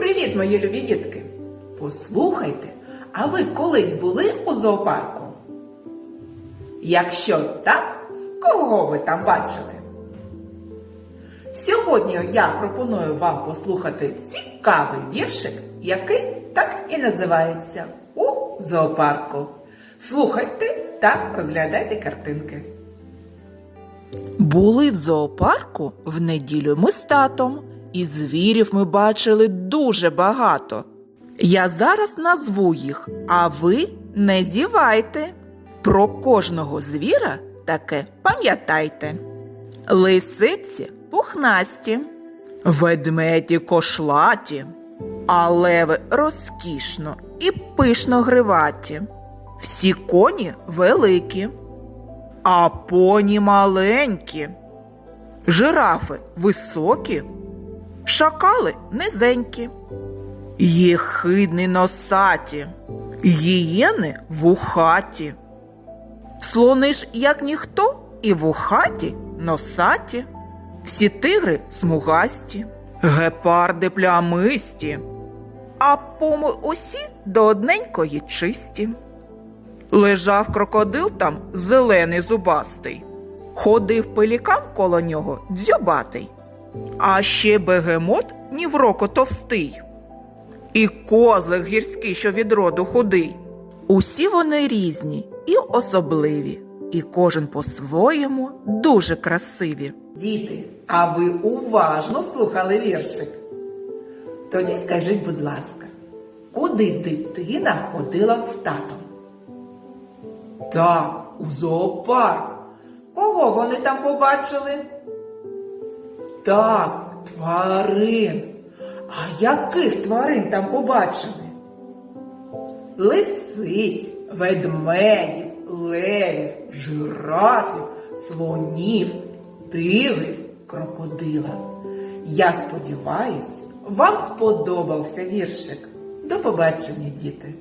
Привіт, мої любі дітки! Послухайте, а ви колись були у зоопарку? Якщо так, кого ви там бачили? Сьогодні я пропоную вам послухати цікавий віршик, який так і називається У зоопарку. Слухайте та розглядайте картинки. Були в зоопарку в неділю ми з татом, і звірів ми бачили дуже багато. Я зараз назву їх, а ви не зівайте. Про кожного звіра таке пам'ятайте. Лисиці пухнасті, ведмеді кошлаті, а леви розкішно і пишно гриваті. Всі коні великі, а поні маленькі, жирафи високі, шакали низенькі, єхидни носаті, гієни вухаті. Слони ж, як ніхто, і вухаті, носаті, всі тигри смугасті, гепарди плямисті, а поми усі до одненької чисті. Лежав крокодил там зелений зубастий, ходив пелікан коло нього дзьобатий, а ще бегемот ні в року товстий, і козлик гірський, що від роду худий. Усі вони різні і особливі, і кожен по-своєму дуже красиві. Діти, а ви уважно слухали віршик? Тоді скажіть, будь ласка, куди дитина ходила з татом? Так, у зоопарк. Кого вони там побачили? Так, тварин. А яких тварин там побачили? Лисиць, ведмедів, левів, жирафів, слонів, тигрів, крокодила. Я сподіваюсь, вам сподобався віршик. До побачення, діти!